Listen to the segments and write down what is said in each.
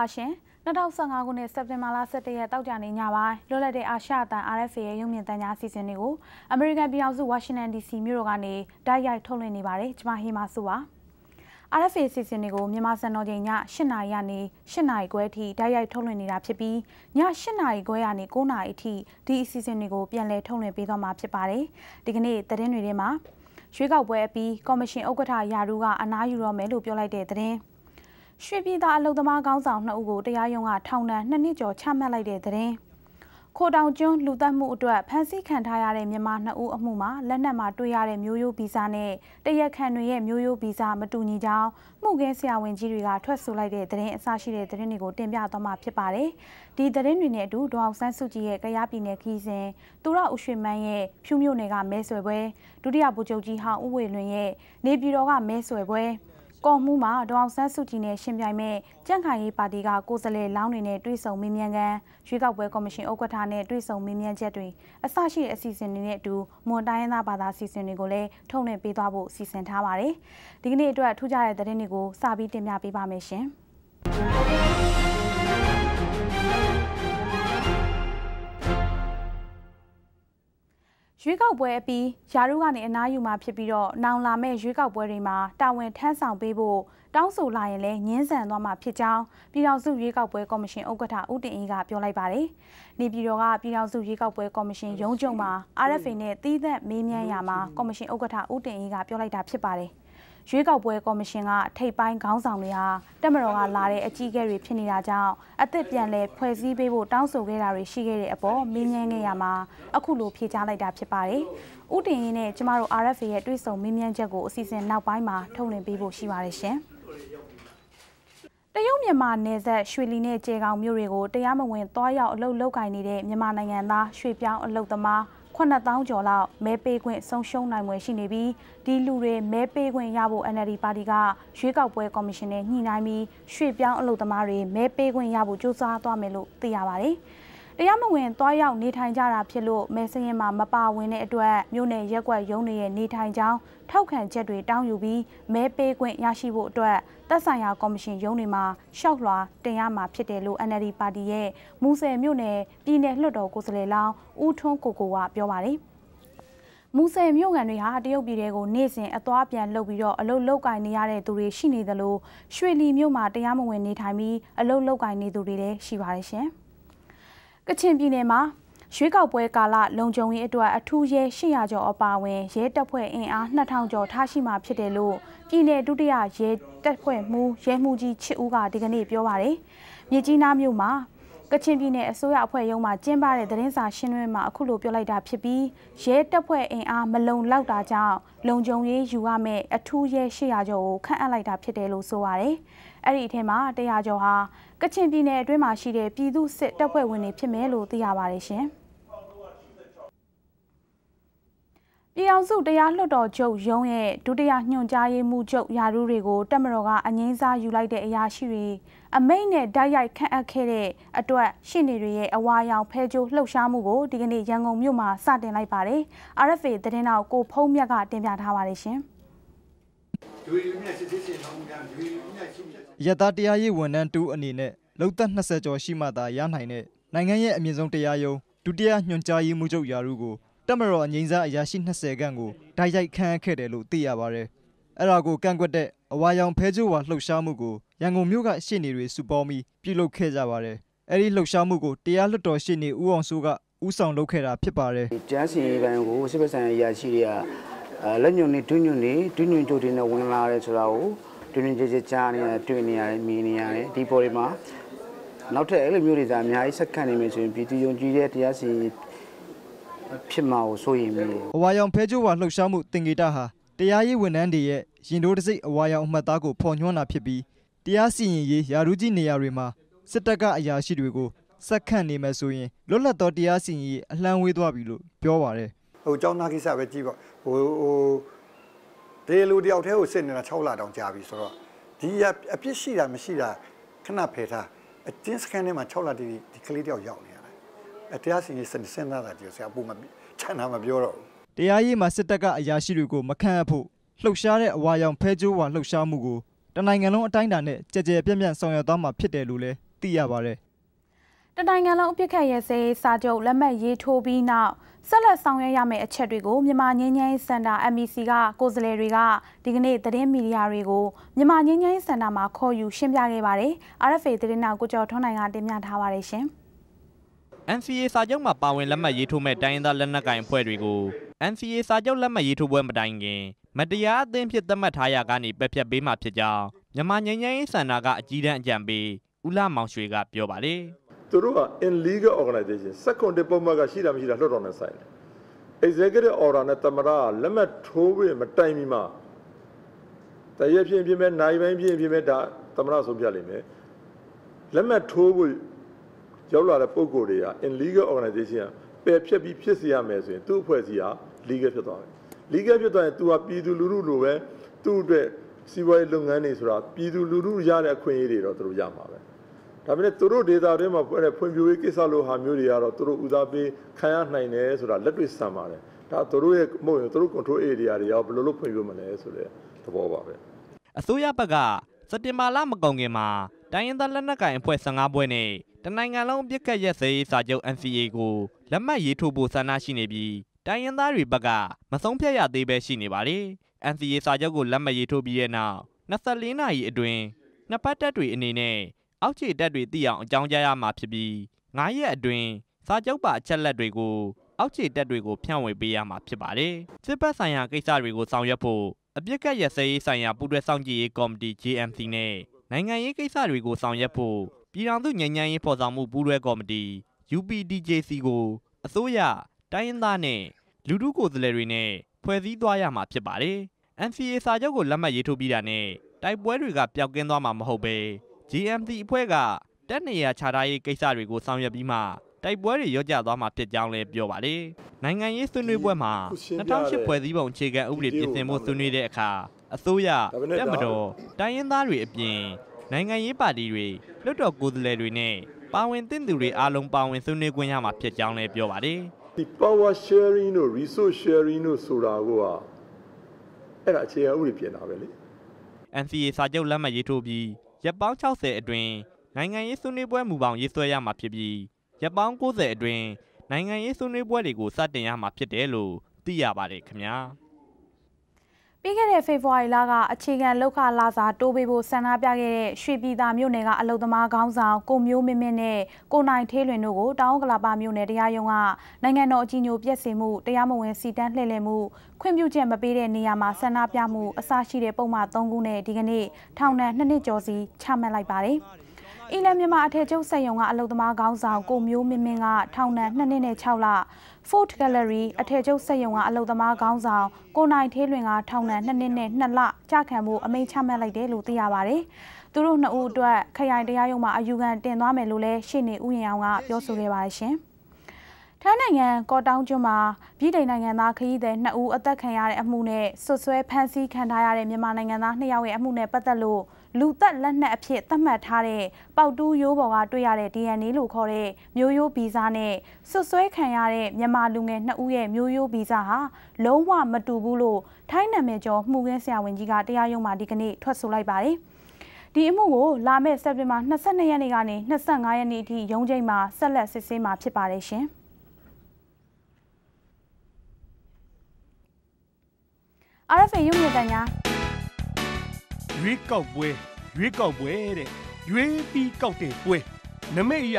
ပါရှင်2015ခုနှစ်စက်တင်ဘာလ17ရက်တောက်ကြနေညပိုင်းလွတ်လပ်တဲ့အာရှအသံ RFA ရဲ့ရုံမြင့်တန်းကြားအစီအစဉ်တွေကိုအမေရိကန်ပြည်ထောင်စုဝါရှင်တန် DC မြို့တော်ကနေတိုက်ရိုက်ထုတ်လွှင့်နေပါတယ်ကျွန်မဟေမာစုပါ RFA အစီအစဉ်တွေကိုမြန်မာစံတော်ချိန်ည8နာရီကနေ8နာရီခွဲအထိတိုက်ရိုက်ထုတ်လွှင့်နေတာဖြစ်ပြီးည8နာရီခွဲကနေ9နာရီအထိဒီအစီအစဉ်တွေကိုပြန်လည်ထုတ်လွှင့်ပေးသွားမှာဖြစ်ပါတယ်ဒီကနေ့သတင်းတွေထဲမှာရွေးကောက်ပွဲအပြီးကော်မရှင်ဥက္ကဋ္ဌယာရူကအနားယူတော့မယ်လို့ပြောလိုက်တဲ့သတင်း ရွှေပြည်သားအလုံသမားကောင်းဆောင်နှစ်ဦးကိုတရားရုံးကထောင်ဒဏ်နှစ်နှစ်ကျော်ချမှတ်လိုက်တဲ့သတင်းခိုတောင်ကျွန်းလူသက်မှုအတွက်ဖမ်းဆီးခံထားရတဲ့မြန်မာနှစ်ဦးအမှုမှာလက်နက်မှာတွေ့ရတဲ့မျိုးရိုးဗီဇနဲ့တရက်ခံတွေရဲ့မျိုးရိုးဗီဇမတူညီကြောင်းမှုခင်းဆရာဝန်ကြီးတွေကထွက်ဆိုလိုက်တဲ့သတင်းအစရှိတဲ့သတင်းတွေကိုတင်ပြသွားမှာဖြစ်ပါတယ်။ဒီသတင်းတွေနဲ့အတူဒေါအောင်ဆန်းစုကြည်ရဲ့ကရားပြည်နယ်ခီးစဉ်သူရဦးရွှေမန်းရဲ့ဖြူမြို့နယ်ကမဲဆွယ်ပွဲဒုတိယဗိုလ်ချုပ်ကြီးဟောင်းဦးဝေလွင်ရဲ့နေပြည်တော်ကမဲဆွယ်ပွဲ ကော်မှုမှာဒေါအောင်ဆန်းစုကြည်နဲ့ရှင်ပြိုင်မဲ့ကြန့်ခိုင်ရေးပါတီကကိုယ်စားလှယ်လောင်းတွေနဲ့တွေ့ဆုံမေးမြန်းကန်ရွေးကောက်ပွဲကော်မရှင်ဥက္ကဋ္ဌနဲ့တွေ့ဆုံမေးမြန်းချက်တွေအစရှိတဲ့အစီအစဉ်တွေနဲ့အတူမွန်တိုင်းရင်းသားဘာသာအစီအစဉ်တွေကိုလည်းထုတ်လွှင့်ပေးသွားဖို့စီစဉ်ထားပါတယ်။ဒီကနေ့အတွက်ထူးခြားတဲ့သတင်းတွေကိုစပြီးတင်ပြပေးပါမယ်ရှင် ရွေးကောက်ပွဲအပြီးယာရုကနေအနားယူမှာဖြစ်ပြီးတော့နောင်လာမဲ့ရွေးကောက်ပွဲတွေမှာတာဝန်ထမ်းဆောင်ပေးဖို့တောင်းဆိုလာရင်လည်းညှင်းဆန်သွားမှာဖြစ်ကြောင်းပြည်ထောင်စုရွေးကောက်ပွဲကော်မရှင်ဥက္ကဋ္ဌဦးတင်အေးကပြောလိုက်ပါတယ်။နေပြည်တော်ကပြည်ထောင်စုရွေးကောက်ပွဲကော်မရှင်ရုံးချုပ်မှာ RFA နဲ့တီးသက်မေးမြန်းရာမှာကော်မရှင်ဥက္ကဋ္ဌဦးတင်အေးကပြောလိုက်တာဖြစ်ပါတယ်။ ရွေးကောက်ပွဲကော်မရှင်ကထိပ်ပိုင်းခေါင်းဆောင်တွေဟာတက်မတော်ကလာတဲ့အကြီးအကဲတွေဖြစ်နေတာကြောင့်အသစ်ပြန်လဲဖွဲ့စည်းပေးဖို့တောင်းဆိုခဲ့တာတွေရှိခဲ့တဲ့အပေါ်မင်းမြန်းခဲ့ရမှာအခုလိုဖြေကြားလိုက်တာဖြစ်ပါတယ်။ဥတင်ရင်းနဲ့ကျမတို့ RFA ရဲ့တွဲဆုံမင်းမြန်းချက်ကိုအစီအစဉ်နောက်ပိုင်းမှာထုတ်လွှင့်ပေးဖို့ရှိပါတယ်ရှင်။တရုတ်မြန်မာနယ်စပ်ရွှေလီနဲ့ကျေကောင်မြို့တွေကိုတရားမဝင်သွားရောက်အလုပ်လုပ်ကိုင်နေတဲ့မြန်မာနိုင်ငံသားရွှေပြောင်းအလုပ်သမား 9000ကျော်လောက်မဲပေးခွင့်ဆုံးရှုံးနိုင်ွယ်ရှိနေပြီးဒီလူတွေမဲပေးခွင့်ရဖို့ NLD ပါတီကရွေးကောက်ပွဲကော်မရှင်နဲ့ညှိနှိုင်းပြီးရွှေ့ပြောင်းအလုပ်သမားတွေမဲပေးခွင့်ရဖို့ကြိုးစားသွားမယ်လို့သိရပါတယ်။ တရားမဝင်သွားရောက်နေထိုင်ကြတာဖြစ်လို့မဲစရင်မှာမပါဝင်တဲ့အတွက်မြို့နယ်ရက်ကွက်ရုံးတွေရဲ့နေထိုင်ကြောင်းထောက်ခံချက်တွေတောင်းယူပြီးမဲပေးခွင့်ရရှိဖို့အတွက်သက်ဆိုင်ရာကော်မရှင်ရုံးတွေမှာရှောက်လွှာတင်ရမှာဖြစ်တယ်လို့ NLD ပါတီရဲ့မူဆယ်မြို့နယ်ပြည်내လွှတ်တော်ကိုယ်စားလှယ်လောင်းဦးထွန်းကိုကိုကပြောပါတယ်မူဆယ်မြို့ကန်တွေဟာတရုတ်ပြည်တွေကိုနေ့စဉ်အသွားပြန်လုပ်ပြီးတော့အလုတ်လောက်ကင်နေရတဲ့သူတွေရှိနေသလိုရွှေလီမြို့မှာတရားမဝင်နေထိုင်ပြီးအလုတ်လောက်ကင်နေသူတွေလည်းရှိပါတယ်ရှင်။ ကချင်ပြည်နယ်မှာရွေးကောက်ပွဲကာလလုံခြုံရေးအတွက်အထူးရဲ800ကျော်အပါအဝင်ရဲတပ်ဖွဲ့အင်အား2000ကျော်ထားရှိမှဖြစ်တယ်လို့ပြည်내ဒုတိယရဲတပ်ဖွဲ့မှူးရဲမှူးကြီးချစ်ဦးကဒီကနေ့ပြောပါတယ်။မြစ်ကြီးနားမြို့မှာကချင်ပြည်နယ်အစိုးရအဖွဲ့ရုံးမှာကျင်းပတဲ့သတင်းစာရှင်းလင်းပွဲမှာအခုလိုပြောလိုက်တာဖြစ်ပြီးရဲတပ်ဖွဲ့အင်အားမလုံလောက်တာကြောင့်လုံခြုံရေးယူရမယ့်အထူးရဲ800ကျော်ကိုခန့်အပ်လိုက်တာဖြစ်တယ်လို့ဆိုပါတယ်။ အဲ့ဒီအထက်မှာ100ကျော်ဟာကချင်ပြည်နယ်အတွင်းမှာရှိတဲ့ပြည်သူစစ်တပ်ဖွဲ့ဝင်တွေဖြစ်မယ်လို့သိရပါတယ်ရှင်။ပြည်အောင်စုတရားလွှတ်တော်ချုပ်ရုံးရဲ့ဒုတိယညွှန်ကြားရေးမှူးချုပ်ယာရုတွေကိုတက်မတော်ကအငိမ့်စားယူလိုက်တဲ့အရာရှိတွေအမိတ်နဲ့တိုက်ရိုက်ခန့်အပ်ခဲ့တဲ့အတွက်ရှင်းနေတွေရဲ့အဝါရောင်ဖဲကြိုးလှုပ်ရှားမှုကိုဒီကနေ့ရန်ကုန်မြို့မှာစတင်လိုက်ပါတယ်။ RFA သတင်းတော်ကိုဖုံးမြတ်ကတင်ပြထားပါတယ်ရှင်။ရတတရား ရေးဝန်ထမ်းတူအနေနဲ့လုံသက်20ကျော်ရှိမှသာရနိုင်တဲ့နိုင်ငံရဲ့အမြင့်ဆုံးတရားရုံးဒုတိယညွှန်ကြားရေးမှူးချုပ်ယာရုကိုတက်မတော်အငိမ့်စားအရာရှိ20ခန့်ကိုဓာတ်ရိုက်ခန့်အပ်ခဲ့တယ်လို့သိရပါတယ်။အဲ့ဒါကိုကန့်ကွက်တဲ့အဝါရောင်ဖဲကျိုးဝါလှုပ်ရှားမှုကိုရန်ကုန်မြို့ကရှေ့နေတွေစုပေါင်းပြီးပြုလုပ်ခဲ့ကြပါတယ်။အဲ့ဒီလှုပ်ရှားမှုကိုတရားလွှတ်တော်ရှေ့နေဦးအောင်စိုးကဦးဆောင်လုပ်ခဲ့တာဖြစ်ပါတယ်။ကြားစီဘန်ကိုစစ်ပဆိုင်အရာရှိတွေကလက်ညွန်နေဒွညွန်နေဒွညွန်ကြိုတင်နဲ့ဝင်လာတယ်ဆိုတာကို ဒွညွန်ကြကြကြားနေရတယ်တွေ့နေရတယ်မြင်နေရတယ်ဒီပေါ်တွေမှာနောက်ထပ်အဲ့လိုမျိုးတွေသာအများကြီးဆက်ခံနေမယ်ဆိုရင်ပြည်သူယုံကြည်တဲ့တရားစီဖြစ်မှာကိုစိုးရိမ်မိတယ်။အဝါရောင်ဖဲကျိုးဝါလှုပ်ရှားမှုတင်ကေတာဟာတရားရေးဝန်ထမ်းတွေရဲ့ရင်တိုးတစိမ့်အဝါရောင်အမှတ်သားကိုဖော်ညွှန်းတာဖြစ်ပြီးတရားစီရင်ရေးယာရုကြီးနေရာတွေမှာစစ်တပ်ကအရာရှိတွေကိုစက်ခန့်နေမယ်ဆိုရင်လွတ်လပ်သောတရားစီရင်ရေးအလှမ်းဝေးသွားပြီလို့ပြောပါတယ်။ဟိုကျောင်းသားကိစ္စပဲကြည့်ပေါ့။ဟိုဟို ဒေလူတယောက်တည်းကိုစစ်နေတာ6လတောင်ကြာပြီဆိုတော့ဒီအပြစ်ရှိတာမရှိတာခဏဖယ်ထားအတင်းစကန်ထဲမှာ6လတီဒီကလေးတယောက်ရောက်နေရတယ်။အတရားစီရင်စင်စင်သားတာဒီဆရာပူမချန်တာမပြောတော့ဘူး။တရားရေးမှာစစ်တပ်ကအရာရှိတွေကိုမခန့်အပ်ဖို့လှုပ်ရှားတဲ့အဝါရောင်ဖဲကျိုးဝါလှုပ်ရှားမှုကိုတနိုင်ငံလုံးအတိုင်းအတာနဲ့ကြကြပြန့်ပြန့်ဆောင်ရွက်သွားမှာဖြစ်တယ်လို့လည်းသိရပါတယ် တနိုင်ငံလုံးအပြစ်ခတ်ရဲစေးစာချုပ်လက်မှတ်ရေးထိုးပြီးနောက်ဆက်လက်ဆောင်ရွက်ရမယ့်အချက်တွေကိုမြန်မာငင်းငင်းစင်တာ MEC ကကိုယ်စားလှယ်တွေကဒီကနေ့သတင်းမီဒီယာတွေကိုမြန်မာငင်းငင်းစင်တာမှာခေါ်ယူရှင်းပြခဲ့ပါတယ်။ RFA သတင်းနောက်ကိုကျော်ထွန်းနိုင်ကတင်ပြထားပါတယ်ရှင်။ NCA စာချုပ်မှာပါဝင်လက်မှတ်ရေးထိုးမဲ့တိုင်းရင်းသားလက်နက်ကိုင်အဖွဲ့တွေကို NCA စာချုပ်လက်မှတ်ရေးထိုးပွဲမတိုင်ခင်မတရားအသင်းဖြစ်သတ်မှတ်ထားရကနေပယ်ဖြတ်ပေးမှဖြစ်ကြောင်းမြန်မာငြိမ်းချမ်းရေးစံနာကအကြီးတန်းအကြံပေးဦးလာမောင်ရွှေကပြောပါတယ် သူတို့က in legal organization second ပုံမှန်ကရှိတာမရှိတာလွှတ်တော်နဲ့ဆိုင်တယ် executive order နဲ့တမရလက်မှတ်ထိုးပြီးမတိုင်မီမှာတရဖြစ်ဖြစ်မဲ့နိုင်ပိုင်းဖြစ်ဖြစ်မဲ့ဒါတမရဆုံးပြလိမ့်မယ်လက်မှတ်ထိုးဖို့ရောက်လာတဲ့ပုံကိုယ်တွေက in legal organization ပယ်ဖြတ်ပြီးဖြစ်စီရမယ်ဆိုရင်သူ့အဖွဲ့အစည်းဟာ legal ဖြစ်သွားတယ် legal ဖြစ်သွားရင် तू ဟာပြည်သူလူထုလိုပဲသူ့အတွက်စီးပွားရေးလုပ်ငန်းတွေဆိုတာပြည်သူလူထုရတဲ့အခွင့်အရေးတွေတော့သူတို့ရမှာပဲ ဒါပေမဲ့သူတို့ဒေတာတွေမှာဖွင့်တဲ့ဖွံ့ဖြိုးရေးကိစ္စလိုဟာမျိုးတွေကတော့သူတို့ဦးစားပေးခံရနိုင်တယ်ဆိုတာလက်တွေ့ဆန်ပါတယ်ဒါသူတို့ရဲ့မဟုတ်ရင်သူတို့ control area တွေရောဘယ်လိုလုပ်ဖွံ့ဖြိုးမလဲဆိုတဲ့သဘောပါပဲအစိုးရဘက်ကစက်တင်ဘာလမကုန်ခင်မှာတိုင်းရင်းသားလက်နက်ကိုင်အဖွဲ့15ပွဲနဲ့တနိုင်ငံလုံးပြစ်ခတ်ရက်စဲရေးစာချုပ် NCA ကိုလက်မှတ်ရေးထိုးဖို့ဆန္ဒရှိနေပြီးတိုင်းရင်းသားတွေဘက်ကမဆုံးဖြတ်ရသေးပဲရှိနေပါလေ NCA စာချုပ်ကိုလက်မှတ်ရေးထိုးပြီးတဲ့နောက်24နာရီအတွင်းနှစ်ဖက်တပ်တွေအနေနဲ့ အောက်ခြေတပ်တွေသိအောင်အကြောင်းကြားရမှာဖြစ်ပြီး9ရက်အတွင်းစာချုပ်ပါအချက်လက်တွေကိုအောက်ခြေတပ်တွေကိုဖြန့်ဝေပေးရမှာဖြစ်ပါတယ်စစ်ဘက်ဆိုင်ရာကိစ္စတွေကိုဆောင်ရွက်ဖို့အပြစ်ကတ်ရစဲရေးဆိုင်ရာပူးတွဲစောင့်ကြည့်ရေးကော်မတီ JMC နဲ့နိုင်ငံရေးကိစ္စတွေကိုဆောင်ရွက်ဖို့ပြည်ထောင်စုငြိမ်းချမ်းရေးဖော်ဆောင်မှုပူးတွဲကော်မတီ UPDJC ကိုအစိုးရတိုင်းရင်းသားနဲ့လူထုကိုယ်စားလှယ်တွေနဲ့ဖွဲ့စည်းသွားရမှာဖြစ်ပါတယ်။ NCA စာချုပ်ကိုလက်မှတ်ရေးထိုးပြီးတာနဲ့တိုက်ပွဲတွေကပျောက်ကင်းသွားမှာမဟုတ်ပဲ GMC အဖွဲ့ကတက်နေရခြားထားရေးကိစ္စတွေကိုဆောင်ရွက်ပြီးမှတိုက်ပွဲတွေရော့ကျသွားမှာဖြစ်ကြောင်းလည်းပြောပါတယ်။နိုင်ငံရေးဆွေးနွေးပွဲမှာ2008ဖွဲ့စည်းပုံအခြေခံဥပဒေပြင်ဆင်ဖို့ဆွေးနွေးတဲ့အခါအစိုးရတက်မတော်တိုင်းရင်းသားတွေအပြင်နိုင်ငံရေးပါတီတွေလွှတ်တော်ကိုယ်စားလှယ်တွေနဲ့ပါဝင်သင့်သူတွေအားလုံးပါဝင်ဆွေးနွေးခွင့်ရမှာဖြစ်ကြောင်းလည်းပြောပါတယ်။ဒီ power sharing တို့ resource sharing တို့ဆိုတာကအဲ့ဒါအခြေခံဥပဒေပြင်တာပဲလေ။ NCA စာချုပ်လက်မှတ်ရေးထိုးပြီး ရပ်ပေါင်း60အတွင်းနိုင်ငံရေးဆွေးနွေးပွဲမူပေါင်းရေးဆွဲရမှာဖြစ်ပြီးရပ်ပေါင်း90အတွင်းနိုင်ငံရေးဆွေးနွေးပွဲတွေကိုစတင်ရမှာဖြစ်တယ်လို့သိရပါတယ်ခင်ဗျာ ပြီးခဲ့တဲ့ဖေဖော်ဝါရီလကအခြေခံလောက်ခလာစာတိုးပေးဖို့ဆန္ဒပြခဲ့တဲ့ရွှေပြည်သာမြို့နယ်ကအလုံသမားခေါင်းဆောင်ကိုမျိုးမင်းမင်းနဲ့ကိုနိုင်ထေးလွင်တို့ကိုတောင်ကလာပါမြို့နယ်တရားရုံးကနိုင်ငံတော်အကြီးအကျယ်ပြည့်စင်မှုတရားမဝင်စီတန်းလှည့်လည်မှုခွင့်ပြုချက်မပေးတဲ့နေရာမှာဆန္ဒပြမှုအစရှိတဲ့ပုံမှန်၃ခုနဲ့ဒီကနေ့ထောင်ဒဏ်၂နှစ်ကျော်စီချမှတ်လိုက်ပါတယ်။ အီလန်မြန်မာအထက်ချုပ်စက်ရုံကအလုံသမားခေါင်းဆောင်ကိုမျိုးမင်းမင်းကထောင်ဒဏ်2နှစ်နဲ့6လ Fort Gallery အထက်ချုပ်စက်ရုံကအလုံသမားခေါင်းဆောင်ကိုနိုင်သေးလွင်ကထောင်ဒဏ်2နှစ်နဲ့2လကြာခံမှုအမိန့်ချမှတ်လိုက်တယ်လို့သိရပါတယ်။သူတို့နှစ်ဦးအတွက်ခရိုင်တရားရုံးမှာအယူခံတင်သွားမယ်လို့လည်းရှေ့နေဦးရင်အောင်ကပြောဆိုခဲ့ပါတယ်ရှင်။ထိုင်းနိုင်ငံကော့တောင်းကျွန်းမှာပြည်ထိုင်နိုင်ငံသားခရီးသည်2ဦးအသက်ခံရတဲ့အမှုနဲ့ဆွဆွဲဖမ်းဆီးခံထားရတဲ့မြန်မာနိုင်ငံသား2ယောက်ရဲ့အမှုနဲ့ပတ်သက်လို့ လူသက်လက်နက်အဖြစ်သတ်မှတ်ထားတဲ့ပေါတူးရိုးပေါ်ကတွေ့ရတဲ့ DNA လို့ခေါ်တဲ့မျိုးရိုးဗီဇနဲ့ဆွဆွဲခံရတဲ့မြန်မာလူငယ်2ဦးရဲ့မျိုးရိုးဗီဇဟာလုံးဝမတူဘူးလို့ထိုင်းနာမည်ကျော်မှုခင်းဆရာဝန်ကြီးကတရားရုံးမှာဒီကနေ့ထွက်ဆိုလိုက်ပါတယ်။ဒီအမှုကိုလာမယ့်စက်တင်ဘာ22ရက်နေ့ကနေ25ရက်နေ့အထိရုံးချိန်မှာဆက်လက်စစ်ဆေးမှာဖြစ်ပါတယ်ရှင်။။ RFA ရုံးမြတညာ ရွေးကောက်ပွဲရွေးကောက်ပွဲတဲ့ရွေးပြီးကောက်တဲ့ပွဲနမိတ်ရ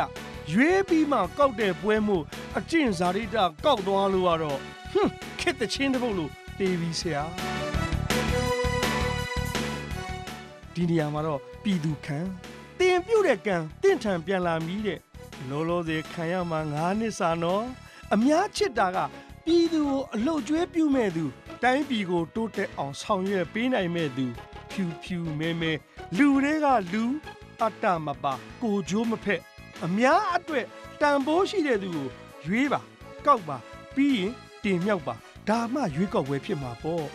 ရွေးပြီးမှကောက်တဲ့ပွဲမို့အကျင့်ဇာတိတကောက်သွားလို့ကတော့ဟွန်းခက်တဲ့ချင်းတစ်ပုတ်လို့တေးပြီးဆရာဒီနေရာမှာတော့ပြည်သူခံတင်ပြုတ်တဲ့ကံတင့်ထံပြန်လာပြီတဲ့လောလောဆယ်ခံရမှာ9နှစ်စာနော်အများချစ်တာကပြည်သူကိုအလုတ်ကျွေးပြုမဲ့သူတိုင်းပြည်ကိုတိုးတက်အောင်ဆောင်ရွက်ပေးနိုင်မဲ့သူ ဖြူဖြူမဲမဲလူတွေကလူအတ္တမပါကိုကြိုးမဖက်အများအတွက်တန်ဖိုးရှိတဲ့သူကိုရွေးပါကောက်ပါပြီးရင်တင်မြောက်ပါဒါမှရွေးကောက်ပွဲဖြစ်မှာပေါ့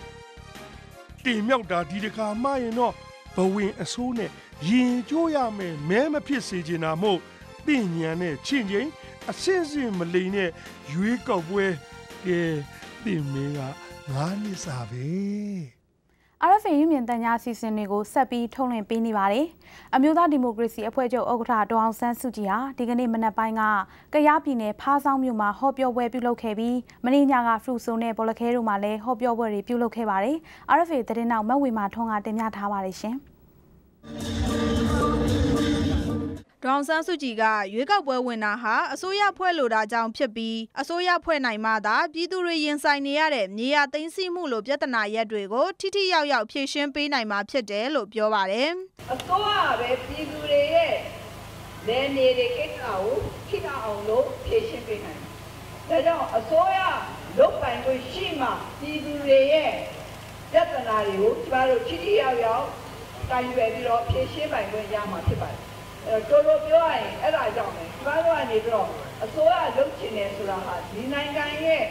တင်မြောက်တာဒီတခါမှရင်တော့ဘဝင်အစိုးနဲ့ရင်ကျိုးရမယ်မဲမဖြစ်စေချင်တာမို့ပညာနဲ့ချင့်ချင်းအစင်းစင်းမလိန်နဲ့ရွေးကောက်ပွဲကဲတင်မင်းကငါးနှစ်စာပဲ RFA ရုမြင်တန်ကြားအစီအစဉ်တွေကိုဆက်ပြီးထုတ်လွှင့်ပေးနေပါတယ်။အမျိုးသားဒီမိုကရေစီအဖွဲ့ချုပ်ဥက္ကဋ္ဌဒေါအောင်ဆန်းစုကြည်ဟာဒီကနေ့မနက်ပိုင်းကကယားပြည်နယ်ဖားဆောင်းမြို့မှာဟောပြောပွဲပြုလုပ်ခဲ့ပြီးမင်းညကဖရူဆိုနဲ့ဘောလခဲတို့မှာလည်းဟောပြောပွဲတွေပြုလုပ်ခဲ့ပါတယ်။ RFA သတင်းနောက်မက်ဝေမာထွန်းကတင်ပြထားပါတယ်ရှင်။ ဒေါအောင်ဆန်းစုကြည်ကရွေးကောက်ပွဲဝင်တာဟာအစိုးရဖွဲ့လို့တာကြောင့်ဖြစ်ပြီးအစိုးရဖွဲ့နိုင်မှသာပြည်သူတွေရင်ဆိုင်နေရတဲ့မြေယာသိမ်းဆည်းမှုလိုပြဿနာရက်တွေကိုထိထိရောက်ရောက်ဖြေရှင်းပေးနိုင်မှာဖြစ်တယ်လို့ပြောပါတယ်အစိုးရပဲပြည်သူတွေရဲ့လယ်နေတွေကိစ္စကိုထိထအောင်လို့ဖြေရှင်းပေးနိုင်တယ်။ဒါကြောင့်အစိုးရလုတ်ပိုင်ခွင့်ရှိမှပြည်သူတွေရဲ့ပြဿနာတွေကိုကျမတို့ထိထိရောက်ရောက်တိုင်ရွယ်ပြီးတော့ဖြေရှင်းပိုင်ခွင့်ရမှာဖြစ်ပါတယ်။အဲ တော့တော်တော်ပြောရရင်အဲ့ဒါကြောင့်ပဲကျမတို့ကနေပြီးတော့အစိုးရလုတ်ချင်တယ်ဆိုတာဟာဒီနိုင်ငံရဲ့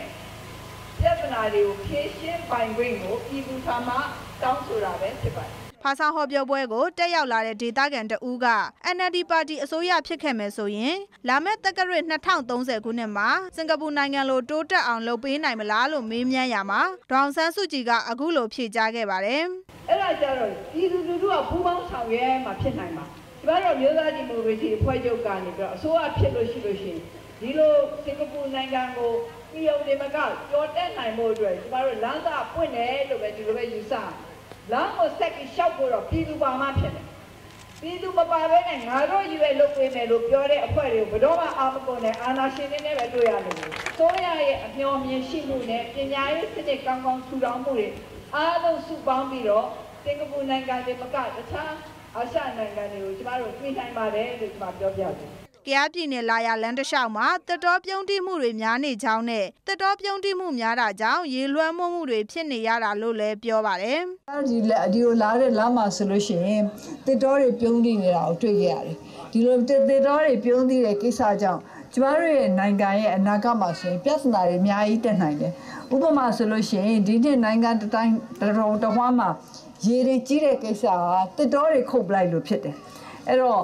ပြဿနာတွေကိုဖြေရှင်းပိုင်ခွင့်ကိုပြည်သူသာမှတောင်းဆိုတာပဲဖြစ်ပါတယ်ဖာဆောင်ဟောပြောပွဲကိုတက်ရောက်လာတဲ့ဒေသခံတဦးက NLD ပါတီအစိုးရဖြစ်ခဲ့မယ်ဆိုရင်လာမယ့်တက္ကရာ2030ခုနှစ်မှာစင်ကာပူနိုင်ငံလိုတိုးတက်အောင်လုပ်ပေးနိုင်မလားလို့မေးမြန်းရမှာဒေါအောင်ဆန်းစုကြည်ကအခုလိုဖြေကြားခဲ့ပါတယ်အဲ့ဒါကြတော့ပြည်သူလူထုကပူးပေါင်းဆောင်ရွက်မှာဖြစ်နိုင်မှာ ဒီဘက်တော့မျိုးသားဒီမိုကရေစီအဖွဲ့ချုပ်ကနေပြီးတော့အစိုးရဖြစ်လို့ရှိလို့ရှိရင်ဒီလိုစင်ကာပူနိုင်ငံကိုပြည်အောင်ဒီမကကြော်တက်နိုင်ဖို့အတွက်ကျမတို့လမ်းစာပွင့်တယ်လို့ပဲဒီလိုပဲယူဆလမ်းကိုဆက်ပြီးရှောက်ဖို့တော့ပြည်သူပါမှဖြစ်တယ်ပြည်သူမပါဘဲနဲ့ငါတို့ရွေးလုပ်ပေးမယ်လို့ပြောတဲ့အဖွဲ့တွေကိုဘယ်တော့မှအာမကုန်နဲ့အာနာရှင်တွေနဲ့ပဲတွေ့ရလို့ဆိုရရဲ့အမျှော်မြင်ရှိမှုနဲ့ပညာရေးစနစ်ကောင်းကောင်းထူထောင်မှုတွေအားလုံးစုပေါင်းပြီးတော့စင်ကာပူနိုင်ငံတွေမကတခြား အာရှနိုင်ငံတွေကိုကျမတို့တွေ့နိုင်ပါတယ်လို့ကျမပြောပြတယ်။ကြားပြည်နယ်လာရလမ်းတစ်လျှောက်မှာတက်တော်ပြုံးတိမှုတွေများနေကြောင်းနဲ့တက်တော်ပြုံးတိမှုများတာကြောင့်ရေလွှမ်းမိုးမှုတွေဖြစ်နေရတာလို့လည်းပြောပါတယ်။ဒီလက်ဒီကိုလာတဲ့လမ်းမှာဆိုလို့ရှိရင်တစ်တော်တွေပြုံးတည်နေတာကိုတွေ့ခဲ့ရတယ်ဒီလိုတစ်တစ်တော်တွေပြုံးတည်တဲ့ကိစ္စကြောင့်ကျမတို့ရဲ့နိုင်ငံရဲ့အနာဂတ်မှာဆိုရင်ပြဿနာတွေအများကြီးတက်နိုင်တယ်ဥပမာဆိုလို့ရှိရင်ဒီနှစ်နိုင်ငံတစ်တိုင်းတစ်တော်တစ်ဝမ်းမှာ ရေတွေကြီးတဲ့ကိစ္စဟာတစ်တော်တွေခုတ်ပလိုက်လို့ဖြစ်တယ်အဲ့တော့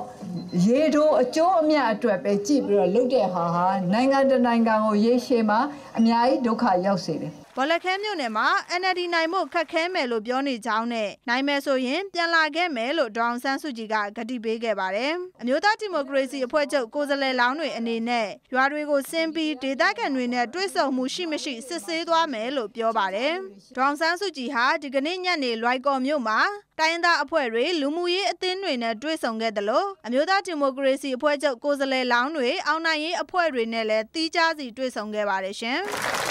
ရေတိုးအကျိုးအမြတ်အတွက်ပဲကြည့်ပြီးတော့လုပ်တဲ့ဟာဟာနိုင်ငံတစ်နိုင်ငံကိုရေရှည်မှာအများကြီးဒုက္ခရောက်စေတယ် ဘောလခဲမြို့နယ်မှာ NLD နိုင်မှုခက်ခဲမယ်လို့ပြောနေကြောင်းနဲ့ နိုင်မယ်ဆိုရင် ပြန်လာခဲ့မယ်လို့ ဒေါအောင်ဆန်းစုကြည်ကဂတိပေးခဲ့ပါတယ်။အမျိုးသားဒီမိုကရေစီအဖွဲ့ချုပ် ကိုယ်စားလှယ်လောင်းတွေအနေနဲ့ ရွာတွေကိုဆင်းပြီး ဒေသခံတွေနဲ့ တွေ့ဆုံမှုရှိမရှိ စစ်ဆေးသွားမယ်လို့ ပြောပါတယ်။ဒေါအောင်ဆန်းစုကြည်ဟာ ဒီကနေ့ညနေ လွိုက်ကော်မြို့မှာ တိုင်းရင်းသားအဖွဲ့တွေ လူမှုရေးအသင်းတွေနဲ့ တွေ့ဆုံခဲ့တယ်လို့အမျိုးသားဒီမိုကရေစီအဖွဲ့ချုပ် ကိုယ်စားလှယ်လောင်းတွေ အောင်နိုင်ရေးအဖွဲ့တွေနဲ့လည်းတီးခြားစီတွေ့ဆုံခဲ့ပါတယ်ရှင်။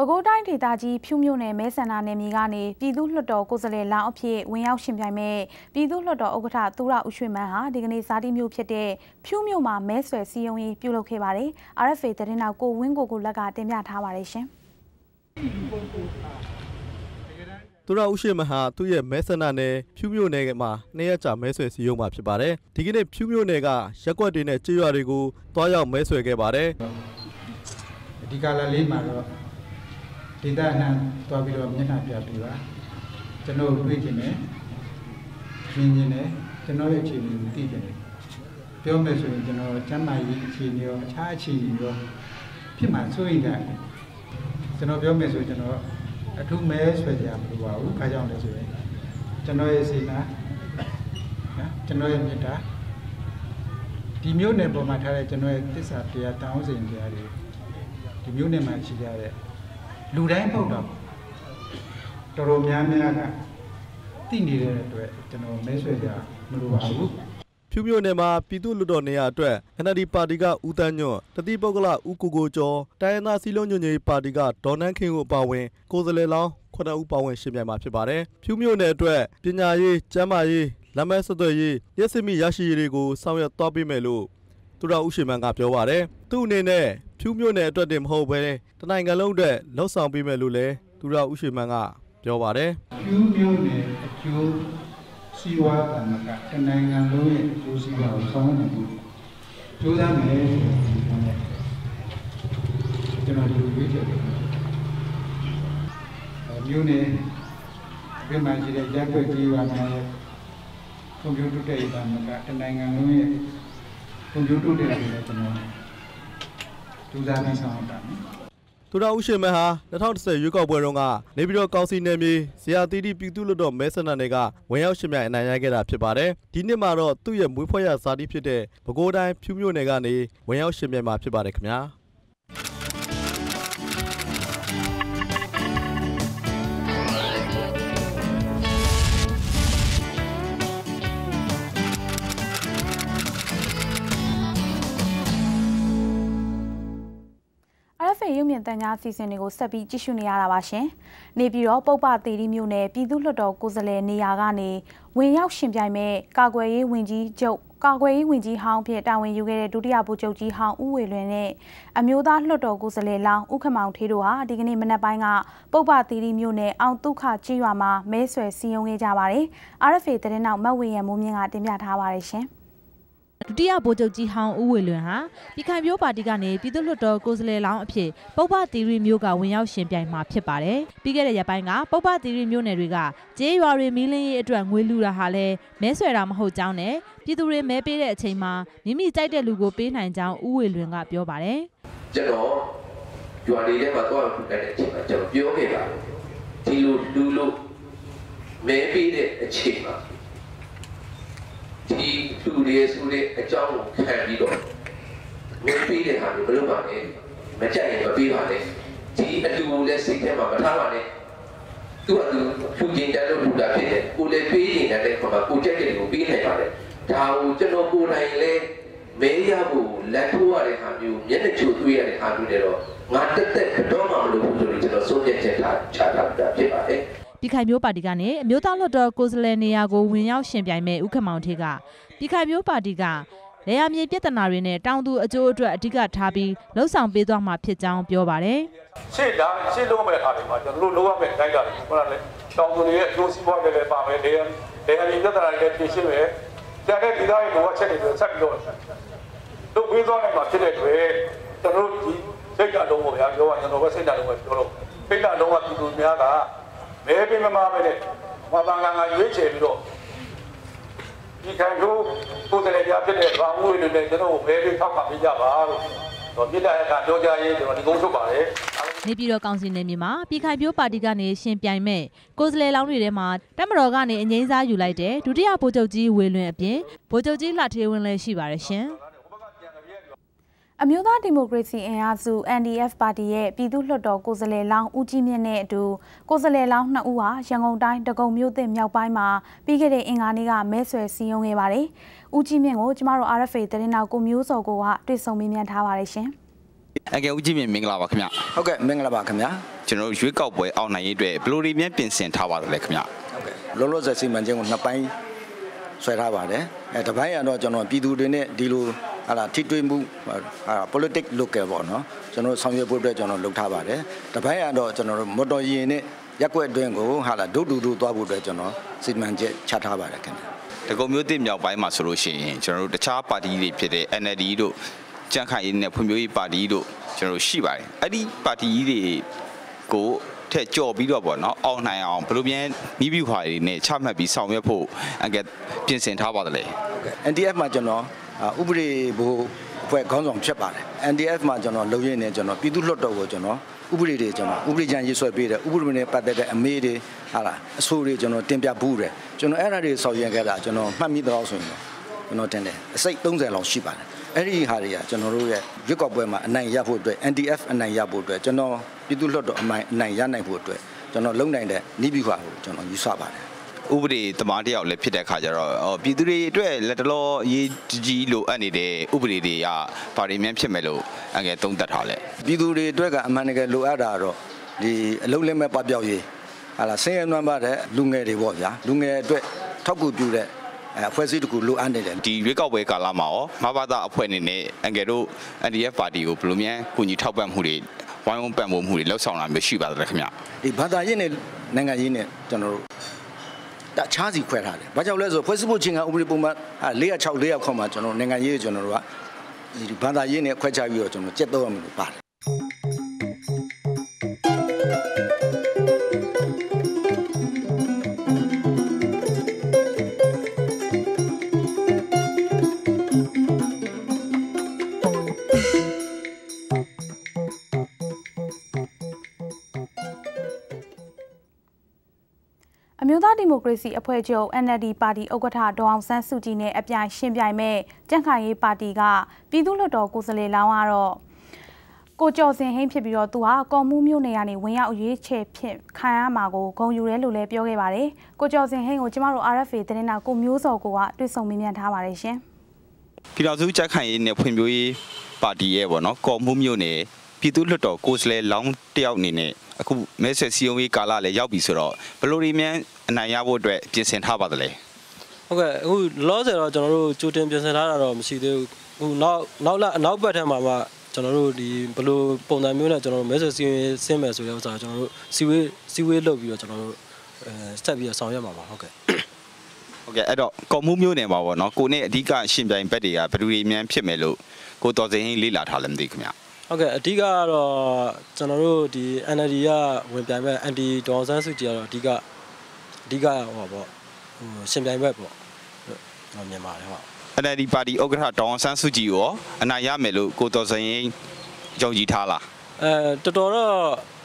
ပဲခူးတိုင်းဒေသကြီးဖြူးမြို့နယ်မဲဆန္ဒနယ်မြေကနေပြည်သူ့လွှတ်တော်ကိုယ်စားလှယ်လောင်းအဖြစ်ဝင်ရောက်ရှင်ပြိုင်မဲ့ပြည်သူ့လွှတ်တော်ဥက္ကဋ္ဌသူရဦးရွှေမန်းဟာဒီကနေ့ဇာတိမြို့ဖြစ်တဲ့ဖြူးမြို့မှာမဲဆွယ်စည်းရုံးရေးပြုလုပ်ခဲ့ပါတယ်။ RFA သတင်းနောက်ကိုဝင်းကိုကိုလက်ကတင်ပြထားပါတယ်ရှင်။သူရဦးရှိမဟာသူ့ရဲ့မဲဆန္ဒနယ်ဖြူးမြို့နယ်မှာနှစ်ရက်ကြာမဲဆွယ်စည်းရုံးမှာဖြစ်ပါတယ်။ဒီကနေ့ဖြူးမြို့နယ်ကရက်ကွက်တွေနဲ့ကြေးရွာတွေကိုတွားရောက်မဲဆွယ်ခဲ့ပါတယ်အဓိကလာလေးမှာတော့ ဒေတာနှံသွားပြီးတော့မျက်နှာပြပြပါကျွန်တော်တွေ့ကျင်တယ်ရှင်းကျင်တယ်ကျွန်တော်ရဲ့အခြေအနေကိုသိကျင်တယ်ပြောမယ်ဆိုရင်ကျွန်တော်ကျမ်းမာရေးအခြေအနေရောအခြားအခြေအနေရောဖြစ်မှစိုးရိမ်တယ်ကျွန်တော်ပြောမယ်ဆိုကျွန်တော်အထူးမဲဆွဲကြမလို့ပါဘူးခါကြောင့်လဲဆိုရင်ကျွန်တော်ရဲ့စေနာနော်ကျွန်တော်ရဲ့မေတ္တာဒီမျိုးနယ်ပေါ်မှာထားတဲ့ကျွန်တော်ရဲ့သစ္စာတရားတောင်းစဉ်တရားတွေဒီမျိုးနယ်မှာရှိကြတဲ့ လူတိုင်းပေါ့တော့တော်တော်များများကသိနေတဲ့အတွက်ကျွန်တော်မဲဆွဲကြမလိုပါဘူး။ဖြူးမြို့နယ်မှာပြည်သူ့လွှတ်တော်နေရာအတွက် NLD ပါတီကဦးတန်းညွန့်တတိပုဂ္ဂလဦးကိုကိုကျော်တိုင်းရင်းသားစီလုံးညွန့်ညရေးပါတီကဒေါ်နန်းခင်ကိုပါဝင်ကိုယ်စားလှယ်လောင်းခုနှစ်ဦးပါဝင်ရှင်ပြိုင်မှာဖြစ်ပါတယ်။ဖြူးမြို့နယ်အတွက်ပညာရေး၊ကျန်းမာရေး၊လက်မဲဆက်သွယ်ရေး၊ရက်စမိရရှိရေးတွေကိုဆောင်ရွက်သွားပေးမယ်လို့သူရဦးရှိမန်ကပြောပါတယ်။သူ့အနေနဲ့ ဖြူးမြို့နယ်အတွက်တင်မဟုတ်ဘဲတနိုင်ငံလုံးအတွက်လှုပ်ဆောင်ပေးမယ်လို့လည်းသူရဦးရှိမန်ကပြောပါတယ်။ဖြူးမျိုးနဲ့အကျိုးစီးပွားကံကတနိုင်ငံလုံးရဲ့အကျိုးစီးပွားကိုဆောင်ရွက်နေမှုကြိုးစားမယ်ကျွန်တော်ဒီလိုရွေးချယ်တယ်အဲမျိုးနဲ့ပြမှရှိတဲ့ရပ်ွက်ကြီးပါများရဲ့ကွန်ပျူတာတဲ့ကံကတနိုင်ငံလုံးရဲ့ကွန်ပျူတာတဲ့ကိုလည်းကျွန်တော် ကြိုးစားပြီးဆောင်ရွက်ပါမယ်သူတော်ဦးရှင်မဲဟာ2010ရွေးကောက်ပွဲတုန်းကနေပြည်တော်ကောင်စီနယ်မြေဇေယျသီတိပြည်သူ့လွှတ်တော်မဲဆန္ဒနယ်ကဝင်ရောက်ရှင်မြိုင်အနိုင်ရခဲ့တာဖြစ်ပါတယ်ဒီနှစ်မှာတော့သူ့ရဲ့မွေးဖွားရဇာတိဖြစ်တဲ့ပဲခူးတိုင်းဖြူးမြို့နယ်ကနေဝင်ရောက်ရှင်မြိုင်မှာဖြစ်ပါတယ်ခင်ဗျာ RFA ရုပ်မြင်သံကြားအစီအစဉ်တွေကိုဆက်ပြီးကြည့်ရှုနေရတာပါရှင်။နေပြည်တော်ပုပ္ပသီရိမြို့နယ်ပြည်သူ့လွှတ်တော်ကိုယ်စားလှယ်နေရာကနေဝင်ရောက်ရှင်ပြိုင်မဲ့ကာကွယ်ရေးဝန်ကြီးချုပ်ကာကွယ်ရေးဝန်ကြီးဟောင်းဖြစ်တာဝန်ယူခဲ့တဲ့ဒုတိယဗိုလ်ချုပ်ကြီးဟောင်းဦးဝေလွင်နဲ့အမျိုးသားလွှတ်တော်ကိုယ်စားလှယ်လောင်းဦးခမောင်ထေးတို့ဟာဒီကနေ့မနက်ပိုင်းကပုပ္ပသီရိမြို့နယ်အောင်တုခကြေးရွာမှာမဲဆွယ်စည်းရုံးခဲ့ကြပါတယ်။ RFA သတင်းနောက်မတ်ဝေရံမိုးမြင့်ကတင်ပြထားပါတယ်ရှင်။ ဒုတိယဗိုလ်ချုပ်ကြီးဟောင်းဦးဝေလွင်ဟာပြည်ခိုင်မျိုးပါတီကနေပြည်သူ့လွှတ်တော်ကိုယ်စားလှယ်လောင်းအဖြစ်ပုပ္ပသီရိမျိုးကဝင်ရောက်ရှင်ပြိုင်မှာဖြစ်ပါတယ်။ပြီးခဲ့တဲ့ရက်ပိုင်းကပုပ္ပသီရိမျိုးနယ်တွေကကျေးရွာတွေမီးလင်းရေးအတွက်ငွေလူတာဟာလည်းမဲဆွယ်တာမဟုတ်ကြောင်းနဲ့ပြည်သူတွေမဲပေးတဲ့အချိန်မှာမိမိကြိုက်တဲ့လူကိုပေးနိုင်ကြောင်းဦးဝေလွင်ကပြောပါတယ်ကျွန်တော်ကြွားလေးထဲမှာတော့ထူတဲ့အချိန်မှာကျွန်တော်ပြောခဲ့တာဒီလိုလူလို့မဲပေးတဲ့အချိန်မှာ ဒီလူတွေဆိုတဲ့အကြောင်းကိုခံပြီးတော့မဲပေးတဲ့ဟာမျိုးမလုပ်ပါနဲ့မကြိုက်ရင်မပေးပါနဲ့ဒီအလူကိုလည်းစိတ်ထဲမှာမထားပါနဲ့သူကသူသူကျင်တယ်လို့လူတာဖြစ်တယ်ကိုလည်းပေးရင်လည်းခေါ်မှာကိုကြက်တဲ့ကိုပေးနိုင်ပါတယ်ဒါကိုကျွန်တော်ကိုယ်တိုင်လည်းမဲရဖို့လက်ထိုးရတဲ့ဟာမျိုးမျက်နှာချိုသွေးရတဲ့ဟာမျိုးတွေတော့ငါတက်တက်ကတော့မှမလုပ်ဘူးဆိုလို့ကျွန်တော်စိုးပြတ်ချက်ထားချထားတာဖြစ်ပါတယ်။ ပြည်ခိုင်မျိုးပါတီကနေအမျိုးသားလွှတ်တော်ကိုယ်စားလှယ်နေရာကိုဝင်ရောက်ရှင်ပြိုင်မဲ့ဦးခမောင်ထေးကပြည်ခိုင်မျိုးပါတီကလေယာမြေပြဿနာတွေနဲ့တောင်သူအကျိုးအတွက်အဓိကထားပြီးလှုပ်ဆောင်ပေးသွားမှာဖြစ်ကြောင်းပြောပါတယ်။ရှေ့ဒါရှေ့လုံးမဲ့အားတွေမှာကျွန်တော်တို့လုံးဝမဲ့တိုင်းတာတွေဟုတ်လားလေတောင်သူတွေရဲ့အကျိုးစီးပွားတွေလည်းပါမယ်လေလေယာဉ်ပြဿနာတွေလည်းပြင်ရှင်းမယ်ကျန်တဲ့ဒီသားတွေလိုအပ်ချက်တွေဆက်ပြီးတော့လုပ်ပေးသွားနိုင်မှာဖြစ်တဲ့အတွက်ကျွန်တော်တို့ဒီစိတ်ဓာတ်လုံးကိုဗျာပြောရကျွန်တော်ပဲစိတ်ဓာတ်လုံးပဲပြောလို့စိတ်ဓာတ်လုံးကပြည်သူများက မဲပေးမမပဲနဲ့မပန်ကန်ကရွေးချယ်ပြီးတော့ဒီခံတို့ကိုယ်တည်းပြဖြစ်တဲ့ဘာမှုတွေနဲ့ကျွန်တော်မဲပေးထောက်ပံ့ပေးကြပါလို့တော့ပြည်သားရကပြောကြရေးကျွန်တော်ဒီကုန်းထုတ်ပါတယ်နေပြည်တော်ကောင်စီနယ်မြေမှာပြည်ခိုင်ပြိုးပါတီကနေရှင်ပြိုင်မဲ့ကိုယ်စားလှယ်လောင်းတွေထဲမှာတက်မတော်ကနေအငိမ့်စားယူလိုက်တဲ့ဒုတိယဗိုလ်ချုပ်ကြီးဝေလွင်အပြင်ဗိုလ်ချုပ်ကြီးလှထေးဝင်းလည်းရှိပါတယ်ရှင်။ အမျိုးသားဒီမိုကရေစီအင်အားစု NDF ပါတီရဲ့ပြည်သူ့လွှတ်တော်ကိုယ်စားလှယ်လောင်းဦးကြီးမြင့်နဲ့အတူကိုယ်စားလှယ်လောင်းနှစ်ဦးဟာရန်ကုန်တိုင်းတကုံမြို့သစ်မြောက်ပိုင်းမှာပြီးခဲ့တဲ့အင်္ဂါနေ့ကမဲဆွယ်စည်းရုံးခဲ့ပါတယ်။ဦးကြီးမြင့်ကိုကျမတို့ RFA သတင်းတောက်ကိုမျိုးစောကိုကတွေ့ဆုံမေးမြန်းထားပါတယ်ရှင်။အကယ်ဦးကြီးမြင့်မင်္ဂလာပါခင်ဗျဟုတ်ကဲ့မင်္ဂလာပါခင်ဗျာကျွန်တော်တို့ရွေးကောက်ပွဲအောင်နိုင်ရေးအတွက်ဘယ်လိုတွေများပြင်ဆင်ထားပါသလဲခင်ဗျဟုတ်ကဲ့လောလောဆယ်စီမံချက်ကိုနှစ်ပိုင်းဆွဲထားပါတယ်အဲတစ်ပိုင်းကတော့ကျွန်တော်ပြည်သူတွေနဲ့ဒီလို ဟာလာထိတွေ့မှုဟာ politics local ပေါ့နော်ကျွန်တော်ဆောင်ရွက်ဖို့အတွက်ကျွန်တော်လုပ်ထားပါတယ်တစ်ပိုင်းကတော့ကျွန်တော်တို့မော်တော်ယာဉ်နဲ့ရက်ွက်အတွင်းကိုဟာလာဒုတ်တူတူသွားဖို့အတွက်ကျွန်တော်စီမံချက်ချထားပါတယ်ခင်ဗျာတကုံမျိုးတစ်မြောက်ပိုင်းမှာဆိုလို့ရှိရင်ကျွန်တော်တို့တခြားပါတီတွေဖြစ်တဲ့ NLD တို့ကြံ့ခိုင်ရေးနဲ့ဖွံ့ဖြိုးရေးပါတီတို့ကျွန်တော်တို့ရှိပါတယ်အဲ့ဒီပါတီတွေကိုထက်ကြော်ပြီးတော့ပေါ့နော်အောင်နိုင်အောင်ဘယ်လိုပြန်မိဘခွာတွေနဲ့ချမှတ်ပြီးဆောင်ရွက်ဖို့အကယ်ပြင်ဆင်ထားပါသလဲဟုတ်ကဲ့ NDF မှာကျွန်တော်အာ ဥပဒေဘိုးအဖွဲ့ခေါင်းဆောင်ဖြစ်ပါတယ် NDF မှာကျွန်တော်လုံရင်းနေကျွန်တော်ပြည်သူ့လွှတ်တော်ကိုကျွန်တော်ဥပဒေတွေကျွန်တော်ဥပဒေကြမ်းရေးဆွဲပေးတယ်ဥပဒေနဲ့ပတ်သက်တဲ့အမေးတွေဟာလားအဆိုတွေကျွန်တော်တင်ပြဘူးတယ်ကျွန်တော်အဲ့ဒါတွေဆောင်ရွက်ခဲ့တာကျွန်တော်မှတ်မိတော့ဆိုရင်တော့ကျွန်တော်တင်တယ်အစိတ်30လောက်ရှိပါတယ်အဲ့ဒီဟာတွေကကျွန်တော်တို့ရဲ့ရွက်ကောက်ပွဲမှာအနိုင်ရဖို့အတွက် NDF အနိုင်ရဖို့အတွက်ကျွန်တော်ပြည်သူ့လွှတ်တော်အနိုင်အနိုင်ရနိုင်ဖို့အတွက်ကျွန်တော်လုံနိုင်တဲ့နိဗ္ဗာန်ကိုကျွန်တော်ယူဆပါတယ် ဥပဒေသမားတယောက်လည်းဖြစ်တဲ့ခါကျတော့ဟောပြည်သူတွေအတွက်လက်တလောအရေးကြီးလိုအပ်နေတဲ့ဥပဒေတွေကဘာတွေများဖြစ်မယ်လို့အကယ်သုံးသပ်ထားလဲပြည်သူတွေအတွက်ကအမှန်တကယ်လိုအပ်တာတော့ဒီအလုံးလက်မဲ့ပပျောက်ရေးဟာလားဆင်းရဲနွမ်းပါတဲ့လူငယ်တွေပေါ့ဗျာလူငယ်အတွက်ထောက်ကူပြုတဲ့အဲအဖွဲ့အစည်းတစ်ခုလိုအပ်နေတယ်ဒီရွေးကောက်ပွဲကာလမှာရောမဘာသာအဖွဲ့အနေနဲ့အငယ်တို့ NDF ပါတီကိုဘယ်လိုများကူညီထောက်ပံ့မှုတွေဝိုင်းဝန်းပံ့ပိုးမှုတွေလှုပ်ဆောင်လာမျိုးရှိပါသလဲခင်ဗျဒီဘာသာရေးနဲ့နိုင်ငံရေးနဲ့ကျွန်တော်တို့ တခြားစီခွဲထားတယ်။ဘာကြောင့်လဲဆိုဖွဲ့စည်းပုံချင်းကဥပဒေပုံမှန်406 400ခေါက်မှာကျွန်တော်နိုင်ငံရေးကျွန်တော်တို့ကဒီဘာသာရေးနဲ့ခွဲခြားပြီးတော့ကျွန်တော်ကြက်တော့ရမယ်လို့ပါတယ် မျိုးသားဒီမိုကရေစီအဖွဲ့ချုပ် NLD ပါတီဥက္ကဋ္ဌဒေါအောင်ဆန်းစုကြည်နဲ့အပြိုင်ရှင်ပြိုင်မဲ့ကြန့်ခိုင်ရေးပါတီကပြည်သူ့လွှတ်တော်ကိုယ်စားလှယ်လောင်းကတော့ကိုကျော်စင်ဟင်းဖြစ်ပြီးတော့သူဟာကော်မှုမျိုးနေရာနေဝင်ရောက်ရွေးချယ်ဖြစ်ခံရမှာကိုဂုံယူတယ်လို့လည်းပြောခဲ့ပါတယ်။ကိုကျော်စင်ဟင်းကိုကျမတို့ RFA သတင်းတော်ကိုမျိုးစောကိုကတွေ့ဆုံမေးမြန်းထားပါတယ်ရှင်။ပြည်တော်စုကြက်ခိုင်ရေးနဲ့ဖွံ့ဖြိုးရေးပါတီရဲ့ပေါ့နော်ကော်မှုမျိုးနဲ့ပြည်သူ့လွှတ်တော်ကိုယ်စားလှယ်လောင်းတယောက်အနေနဲ့ အခုမဲဆွယ်စီယုံရေးကာလလည်းရောက်ပြီဆိုတော့ဘယ်လိုတွေများအနိုင်ရဖို့အတွက်ပြင်ဆင်ထားပါသလဲဟုတ်ကဲ့အခုလောဆယ်တော့ကျွန်တော်တို့ကြိုတင်ပြင်ဆင်ထားတာတော့မရှိသေးဘူးအခုနောက်နောက်လာနောက်ပတ်ထဲမှာမှကျွန်တော်တို့ဒီဘယ်လိုပုံစံမျိုးနဲ့ကျွန်တော်တို့မဲဆွယ်စီရင်ဆင်းမယ်ဆိုတဲ့ဥစ္စာကျွန်တော်တို့စီဝေးစီဝေးလုပ်ပြီးတော့ကျွန်တော်တို့အဲဆက်ပြီးတော့ဆောင်ရွက်မှာပါဟုတ်ကဲ့ဟုတ်ကဲ့အဲ့တော့ကော်မှုမျိုးနဲ့ပါပေါ့နော်ကိုနဲ့အဓိကရှင်ပြိုင်ဘက်တွေကဘယ်လိုတွေများဖြစ်မယ်လို့ကိုတော်စင်ဟင်းလေ့လာထားလည်းမသိခင်ဗျ ဟုတ်ကဲ့အဓိကကတော့ကျွန်တော်တို့ဒီ NLD ကဝင်ပြိုင်မဲ့ anti ဒေါ်အောင်ဆန်းစုကြည်ကတော့အဓိကအဓိကဟောပေါ့ဟိုရှင်ပြိုင်ဘက်ပေါ့ကျွန်တော်မြင်ပါတယ်ဟုတ် NLD ပါတီဥက္ကဋ္ဌဒေါအောင်ဆန်းစုကြည်ရောအနိုင်ရမယ်လို့ကိုတော်စင်ဟင်းယုံကြည်ထားလားအဲတော်တော်တော့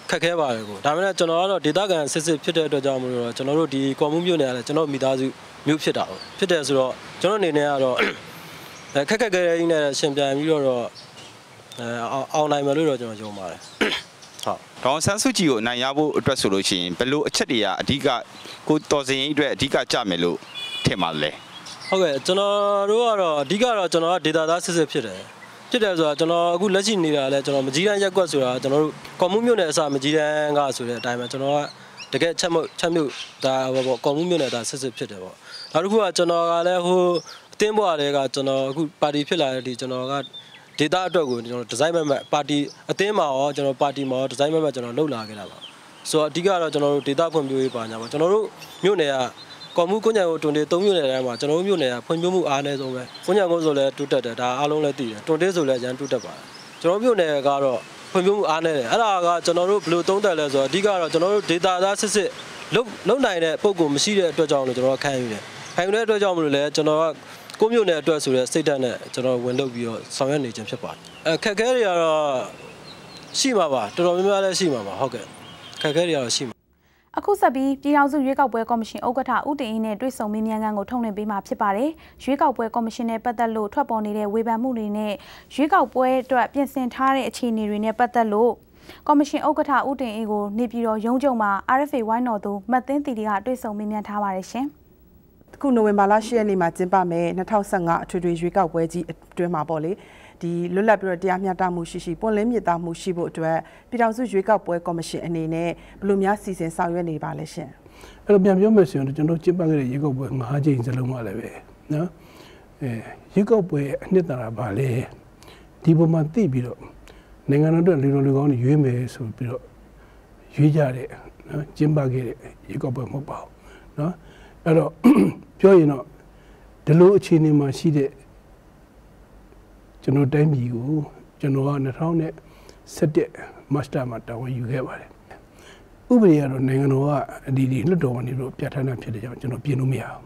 ခက်ခဲပါတယ်ကိုဒါပေမဲ့ကျွန်တော်ကတော့ဒေတာကန်စစ်စစ်ဖြစ်တဲ့အတွက်ကြောင့်မလို့တော့ကျွန်တော်တို့ဒီကွန်မှုမျိုးနေရတယ်ကျွန်တော်မိသားစုမျိုးဖြစ်တာပေါ့ဖြစ်တယ်ဆိုတော့ကျွန်တော်အနေနဲ့ကတော့အဲခက်ခက်ခဲခဲကြီးနဲ့ရှင်ပြန်ပြီးတော့ အဲအောင်နိုင်မယ်လို့တော့ကျွန်တော်ယုံပါတယ်ဟုတ်ဒေါအောင်ဆန်းစုကြည်ကိုအနိုင်ရဖို့အတွက်ဆိုလို့ရှိရင်ဘယ်လိုအချက်တွေကအဓိကကိုတော်စင်ဟင်းအတွက်အဓိကကြမယ်လို့ထင်ပါလဲဟုတ်ကဲ့ကျွန်တော်တို့ကတော့အဓိကတော့ကျွန်တော်ကဒေတာသားစစ်စစ်ဖြစ်တယ်ဖြစ်တယ်ဆိုတာကျွန်တော်အခုလက်ရှိနေတာလဲကျွန်တော်မကြီးတန်းရက်ကွက်ဆိုတာကျွန်တော်တို့ကွန်မှုမျိုးနဲ့အစမကြီးတန်းကဆိုတဲ့အတိုင်းပဲကျွန်တော်ကတကယ်ချက်မှုချက်မှုဒါဟောပေါ့ကွန်မှုမျိုးနဲ့ဒါစစ်စစ်ဖြစ်တယ်ပေါ့နောက်တစ်ခုကကျွန်တော်ကလည်းဟိုအတင်းဘွားတွေကကျွန်တော်အခုပါတီဖြစ်လာတဲ့ဒီကျွန်တော်က ဒေတာအတွက်ကိုကျွန်တော်ဒီဇိုင်းမဲ့မဲ့ပါတီအတင်းမှာရောကျွန်တော်ပါတီမှာရောဒီဇိုင်းမဲ့မဲ့ကျွန်တော်လှုပ်လာခဲ့တာပါဆိုတော့အဓိကတော့ကျွန်တော်တို့ဒေတာဖွံ့ဖြိုးရေးပါညာပါကျွန်တော်တို့မြို့နယ်ကကော်မှုကွန်ညာကိုတွန်တေး၃မြို့နယ်တိုင်းမှာကျွန်တော်တို့မြို့နယ်ကဖွံ့ဖြိုးမှုအားနည်းဆုံးပဲကွန်ညာကုန်းဆိုလည်းတူတက်တယ်ဒါအားလုံးလည်းသိတယ်တွန်တေးဆိုလည်းရန်တူတက်ပါတယ်ကျွန်တော်မြို့နယ်ကတော့ဖွံ့ဖြိုးမှုအားနည်းတယ်အဲ့ဒါကကျွန်တော်တို့ဘယ်လိုသုံးသပ်လဲဆိုတော့အဓိကတော့ကျွန်တော်တို့ဒေတာသားစစ်စစ်လုံလုံနိုင်တဲ့ပုံကူမရှိတဲ့အတွက်ကြောင့်လို့ကျွန်တော်ခံယူတယ်ခံယူတဲ့အတွက်ကြောင့်မလို့လဲကျွန်တော်က ကိုမျိုးနယ်အတွက်ဆိုတဲ့စိတ်ဓာတ်နဲ့ကျွန်တော်ဝင်လုပ်ပြီးတော့ဆောင်ရွက်နေခြင်းဖြစ်ပါတယ်အခက်အခဲတွေကတော့ရှိမှာပါတော်တော်များများလည်းရှိမှာပါဟုတ်ကဲ့ခက်ခဲတွေကတော့ရှိမှာအခုဆက်ပြီးပြည်ထောင်စုရွေးကောက်ပွဲကော်မရှင်ဥက္ကဋ္ဌဦးတင်အင်းနဲ့တွေ့ဆုံမေးမြန်းခန်းကိုထုတ်လွှင့်ပေးမှာဖြစ်ပါတယ်။ရွေးကောက်ပွဲကော်မရှင်နဲ့ပတ်သက်လို့ထွက်ပေါ်နေတဲ့ဝေဖန်မှုတွေနဲ့ရွေးကောက်ပွဲအတွက်ပြင်ဆင်ထားတဲ့အခြေအနေတွေနဲ့ပတ်သက်လို့ကော်မရှင်ဥက္ကဋ္ဌဦးတင်အင်းကိုနေပြည်တော်ရုံးချုပ်မှာ RFA ဝိုင်းတော်သူမတ်သိန်းတီတီကတွေ့ဆုံမေးမြန်းထားပါတယ်ရှင်။ ခုနိုဝင်ဘာလ10ရက်နေ့မှာကျင်းပမယ်2015အထွေထွေရွေးကောက်ပွဲကြီးအတွင်းမှာပေါ့လေဒီလွတ်လပ်ပြီးတော့တရားမျှတမှုရှိရှိပွင့်လင်းမြင့်သာမှုရှိဖို့အတွက်ပြည်ထောင်စုရွေးကောက်ပွဲကော်မရှင်အနေနဲ့ဘယ်လိုများစီစဉ်ဆောင်ရွက်နေပါလဲရှင်အဲ့တော့ပြန်ပြောမယ်ဆိုရင်ကျွန်တော်ကျင်းပခဲ့တဲ့ရေကောက်ပွဲ၅ချိန်စလုံးမှလည်းပဲနော်အဲရေကောက်ပွဲအနှစ်သာရပါလေဒီပုံမှာသိပြီးတော့နိုင်ငံတော်အတွက်လူတော်လူကောင်းတွေရွေးမယ်ဆိုပြီးတော့ရွေးကြတဲ့နော်ကျင်းပခဲ့တဲ့ရေကောက်ပွဲမဟုတ်ပါဘူးနော် အဲ့တော့ပြောရင်တော့ဒီလိုအခြေအနေမှာရှိတဲ့ကျွန်တော်တိုင်းပြည်ကိုကျွန်တော်က2017မတ်စတာမှာတာဝန်ယူခဲ့ပါတယ်ဥပဒေကတော့နိုင်ငံတော်ကအဒီဒီလွတ်တော်ကနေတော့ပြဋ္ဌာန်းတာဖြစ်တဲ့ကြောင့်ကျွန်တော်ပြင်လို့မရဘူး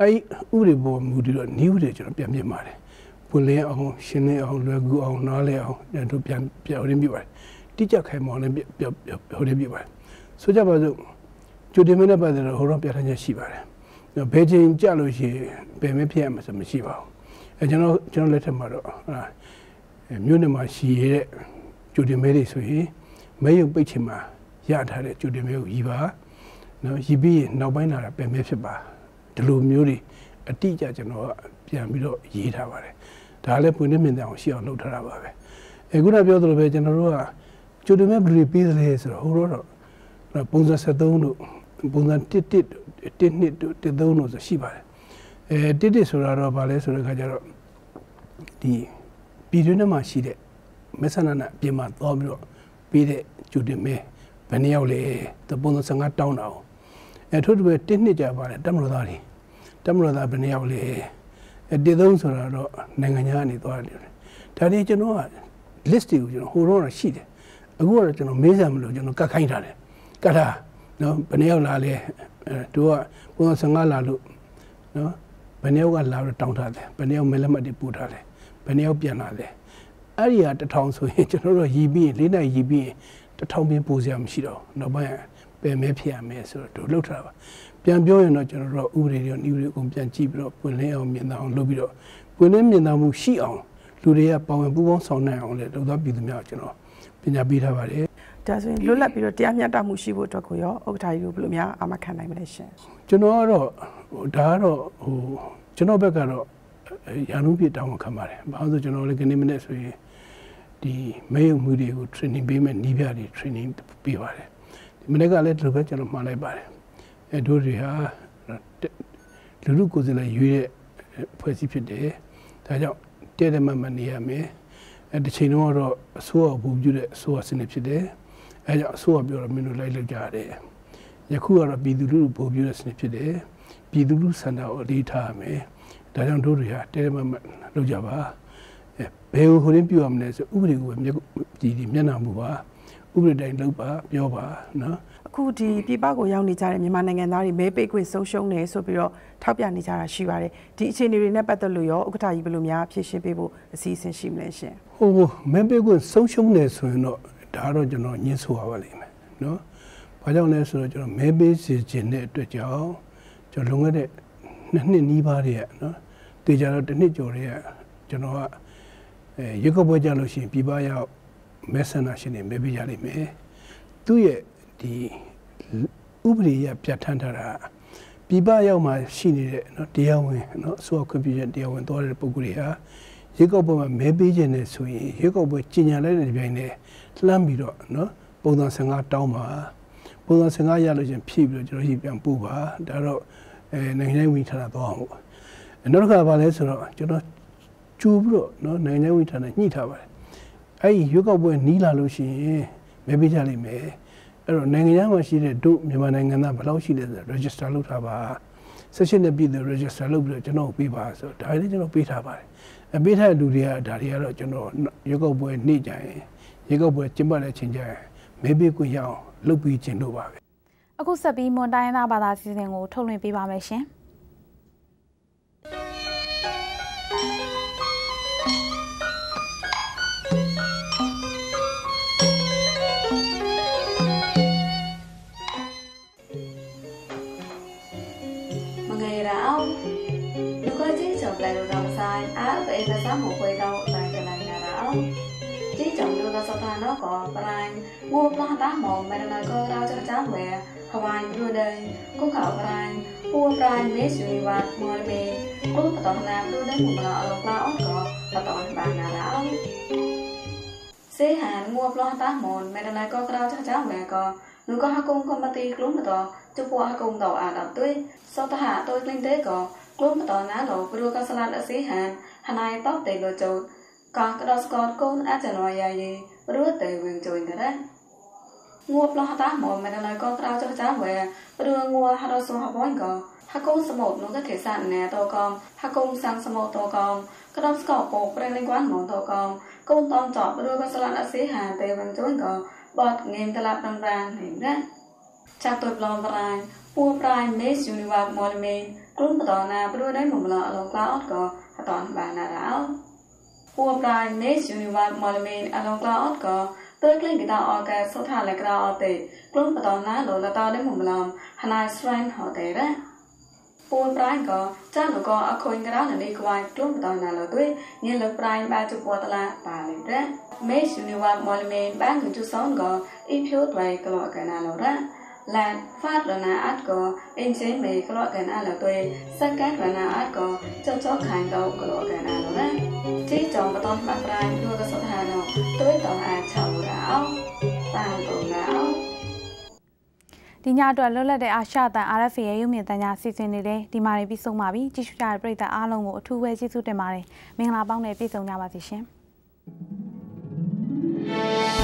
အဲဒီဥပဒေပေါ်မူတည်တော့နည်းဥပဒေကျွန်တော်ပြန်ပြင်ပါတယ်ပွင့်လင်းအောင်ရှင်းလင်းအောင်လွယ်ကူအောင်နားလည်အောင်တို့ပြန်ပြောင်းရင်းပြပါတယ်တိကျခိုင်မောင်လည်းပြောဟိုလည်းပြပါတယ်ဆိုကြပါစို့ကျူတင်မနဲ့ပတ်သက်တော့ဟိုတော့ပြဋ္ဌာန်းချက်ရှိပါတယ် ဘယ်ချိန်ကြလို့ရှိရင်ဘယ်မဲ့ဖြစ်ရမှာဆိုမရှိပါဘူးအဲကျွန်တော်ကျွန်တော်လက်ထက်မှာတော့ဟာမြို့နယ်မှာရှိရတဲ့ကျူတင်မဲတွေဆိုရင်မဲရုပ်ပိတ်ချင်မှာရထားတဲ့ကျူတင်မဲကိုရီပါနော်ရီပြီးရင်နောက်ပိုင်းလာတာပယ်မဲဖြစ်ပါဒီလိုမျိုးတွေအတိအကျကျွန်တော်ကပြန်ပြီးတော့ရေးထားပါတယ်ဒါလည်းပွင့်နေမြင်တဲ့အောင်ရှိအောင်လုပ်ထားတာပါပဲအခုနပြောသလိုပဲကျွန်တော်တို့ကကျူတင်မဲဘယ်လိုပေးသလဲဆိုတော့ဟိုတော့ပုံစံ73တို့ပုံစံ1 1 1နှစ်တို့1 3တို့ဆိုရှိပါတယ်အဲ1 1ဆိုတာတော့ဗာလဲဆိုတဲ့ခါကျတော့ဒီပြည်တွင်းထဲမှာရှိတဲ့မဲဆန္ဒနယ်အပြင်မှာသွားပြီးတော့ပေးတဲ့ကျူတင်မဲဘယ်နှယောက်လဲသပုံစံ55တောင်းတာ哦အဲထို့တူပဲ1နှစ်ကြာပါတယ်တက်မလို့သားတွေတက်မလို့သားဘယ်နှယောက်လဲအဲတည်သုံးဆိုတာတော့နိုင်ငံခြားကနေသွားတယ်ဒါတွေကျွန်တော်က list တွေကိုကျွန်တော်ဟိုတော့ရှိတယ်အခုကတော့ကျွန်တော်မေးစရာမလိုကျွန်တော်ကတ်ခိုင်းထားတယ်ကတ်ထားနော်ဘယ်နှယောက်လာလဲ အဲသူကပုံစံ55လာလို့နော်ဘယ်နှယောက်ကလာတော့တောင်းထားတယ်ဘယ်နှယောက်မဲလက်မှတ်တွေပို့ထားတယ်ဘယ်နှယောက်ပြန်လာလဲအဲ့ဒီဟာတထောင်ဆိုရင်ကျွန်တော်တို့ရီးပြီးလေးနိုင်ရီးပြီးတထောင်ပြပို့စရာမရှိတော့နောက်ပိုင်းပယ်မဲဖြစ်ရမယ်ဆိုတော့တို့လှုပ်ထားပါပြပြန်ပြောရင်တော့ကျွန်တော်တို့ဥပဒေတွေနှီးတွေအကုန်ပြန်ကြည့်ပြီးတော့ပွင့်လင်းအောင်မြင်သာအောင်လုပ်ပြီးတော့ပွင့်လင်းမြင်သာမှုရှိအောင်လူတွေကပါဝင်ပူးပေါင်းဆောင်နိုင်အောင်လည်းလုပ်သားပြည်သူများကျွန်တော်ပညာပေးထားပါတယ် ဒါဆိုရင်လွတ်လပ်ပြီးတော့တရားမျှတမှုရှိဖို့အတွက်ကိုရောဥက္ကဋ္ဌကြီးတို့ဘယ်လိုများအာမခံနိုင်မလဲရှင်ကျွန်တော်ကတော့ဒါကတော့ဟိုကျွန်တော်ဘက်ကတော့ရာနှုန်းပြတောင်းခံပါတယ်ဘာလို့ဆိုကျွန်တော်လည်းခဏမနေ့ဆိုရင်ဒီမဲယုံမှုတွေကို training ပေးမယ်နီးပြတွေ training ပေးပါတယ်ဒီမနေ့ကလည်းဒီလိုပဲကျွန်တော်မှားလိုက်ပါတယ်အဲတို့တွေဟာလူလူကိုယ်စားလှယ်ရွေးတဲ့ဖွဲ့စည်းဖြစ်တယ်ဒါကြောင့်တဲ့တဲ့မှမနေရမယ်အဲတစ်ချိန်တော့တော့အစိုးရဘူပြုတဲ့အစိုးရစနစ်ဖြစ်တယ် အဲကြောင့်အစိုးရပြောတော့မင်းတို့လိုက်လောက်ကြရတယ်ယခုကတော့ပြည်သူလူထုဘူပြုတဲ့စနစ်ဖြစ်တယ်ပြည်သူလူစန္ဒကိုအလေးထားရမယ်ဒါကြောင့်တို့တွေဟာတဲ့တဲ့မှမလုပ်ကြပါဘယ်ကိုဟိုရင်းပြုရမလဲဆိုဥပဒေကိုဒီဒီမျက်နှာမူပါဥပဒေတိုင်းလုပ်ပါပြောပါနော်အခုဒီပြည်ပကိုရောက်နေကြတဲ့မြန်မာနိုင်ငံသားတွေမဲပေးခွင့်ဆုံးရှုံးနေဆိုပြီးတော့ထောက်ပြနေကြတာရှိပါတယ်ဒီအခြေအနေတွေနဲ့ပတ်သက်လို့ရောဥက္ကဋ္ဌကြီးဘယ်လိုများဖြည့်ရှင်းပေးဖို့အစီအစဉ်ရှိမလဲရှင်ဟိုမဲပေးခွင့်ဆုံးရှုံးနေဆိုရင်တော့ ဒါတော့ကျွန်တော်ညှင်းဆိုရပါလိမ့်မယ်နော်ဘာကြောင့်လဲဆိုတော့ကျွန်တော်မဲပေးစီခြင်းတဲ့အတွက်ကြောင့်ကျွန်တော်လွန်ခဲ့တဲ့နှစ်နှစ်နီးပါးတည်းကနော်တေချာတော့တစ်နှစ်ကျော်တည်းကကျွန်တော်ကအဲရွက်ကောက်ပွဲကြလို့ရှိရင်ပြပရောက်မဲဆန္ဒရှင်တွေမဲပေးရလိမ့်မယ်သူ့ရဲ့ဒီဥပဒေရပြဋ္ဌာန်းထားတာပြပရောက်မှရှိနေတဲ့နော်တရားဝင်နော်အစိုးရခွင့်ပြုချက်တရားဝင်သွားတဲ့ပုဂ္ဂိုလ်တွေဟာရွက်ကောက်ပွဲမှာမဲပေးခြင်းနဲ့ဆိုရင်ရွက်ကောက်ပွဲကြီးညာလိုက်တဲ့ပြိုင်နဲ့ လှမ်းပြီးတော့နော်ပုံစံ15တောင်းပါပုံစံ15ရလို့ရှင်ဖြည့်ပြီးတော့ကျွန်တော်ရှိပြန်ပို့ပါဒါတော့အဲနိုင်ငံရေးဝန်ထမ်းတာတော့ဟုတ်နောက်တစ်ခါဘာလဲဆိုတော့ကျွန်တော်ကျူပြီးတော့နော်နိုင်ငံဝန်ထမ်းနဲ့ညှိထားပါတယ်အဲ့ဒီရွက်ကောက်ပွဲနီးလာလို့ရှိရင်မဲပေးကြလိမ့်မယ်အဲ့တော့နိုင်ငံခြားမှာရှိတဲ့တို့မြန်မာနိုင်ငံသားဘယ်လောက်ရှိလဲဆိုတော့ register လုပ်ထားပါ session နဲ့ပြည်သူ register လုပ်ပြီးတော့ကျွန်တော်ပေးပါဆိုတော့ဒါလည်းကျွန်တော်ပေးထားပါတယ်အပေးထားတဲ့လူတွေကဒါတွေကတော့ကျွန်တော်ရွက်ကောက်ပွဲနေ့ကြရင် ရွက်ကောက်ပွဲကျင်းပတဲ့အချိန်ကျရင်မဲပေးခွင့်ရအောင်လုပ်ပြီးခြင်းလို့ပါပဲအခုဆက်ပြီးမွန်တိုင်းသားဘာသာစီစဉ်ကိုထုတ်လွှင့်ပေးပါမယ်ရှင်မခွေတော့တိုင်းကလိုက်ရတာជី ចង់យកសតាណក៏ប្រាញ់ងួផ្លោះតាមកមិនណក៏រោចចាំវែហវាយព្រោះដេគូកោប្រាញ់ពូប្រាញ់មេសុយវ៉ាត់មកមេគូបតណាព្រោះដេមកឡអឡក្លាអត់ក៏បតនបានណារោសេហានងួផ្លោះតាមកមិនណក៏ក្រោចចាំវែក៏នោះក៏ហកុងក៏មកទីខ្លួនបតជពោះហ កុងតអាដល់ទុយសតហាទុយក្លែងទេក៏ខ្លួនបតណាដល់ព្រោះក៏ស្លាត់អសេហានហណៃតតេលោចោកោះក្ដោស្កតកូនអាចណយយាយរួតេវិញជួយករ៉ាងួផ្លោះតាមកមិនណៃក៏ក្រៅចុះចាំវែព្រោះងួហរសុហបនកោហកុងសមុទ្រនោះក៏គេសានណែតកំហកុងសាំងសមុទ្រតកំក្ដោស្កពោប្រេងលេងគួនមកតកំកូនតនចប់ព្រោះក៏ស្លាត់អសិហាទេវិញជួយកោបត់ងេមតឡាប់ដំរាងនេះណាចាក់ទុយប្លងប្រាញ់ពួរប្រាញ់មេសយូនីវ៉ាមកលមេក្រុមបតណាព្រោះដែរមកម្លអឡងក្លាអត់ក៏អត់បានណារោ ពួរប្រៃនេះយូនីវ៉ាម៉ាលមីនអឡងក្លោអត់ក៏ទៅក្លែងកតាអកែសុថាលក្ខោអត់ទេក្រុមបតនណាលលតាដែរមុំឡំហណៃស្រែនហតេរ៉ាពូនប្រាញ់ក៏ចានក៏អខូនក្រាននេះក្វាយក្រុមបតនណាលទុយញៀនលប្រាញ់បាជពតឡាបាលរ៉ាមេយូនីវ៉ាម៉ាលមីនបានជុសនក៏អ៊ីភ្លូតໄວក្លោអកែណាលរ៉ា လန်ဖတ်လနာအတ်ကိုအင်ဂျင်မေကလော့ကန်အလတွေစကန်လနာအတ်ကိုချောချောခိုင်တော့ကလော့ကန်အလနဲ့ဒီကြောင့်ပတော်မှတ်ရန်တို့ကစထာနောတွေတော်အားချောင်းရအောင်တန်ကုန်ရအောင်ဒီညအတွက်လွတ်လပ်တဲ့အာရှတန် RFA ရဲ့ရုပ်မြင်သံကြားစီစဉ်နေတယ်ဒီမှာပြီးဆုံးပါပြီကြည့်ရှုကြတဲ့ပရိသတ်အားလုံးကိုအထူးပဲကျေးဇူးတင်ပါတယ်မင်္ဂလာပေါင်းနဲ့ပြည့်စုံကြပါစေရှင် Thank you.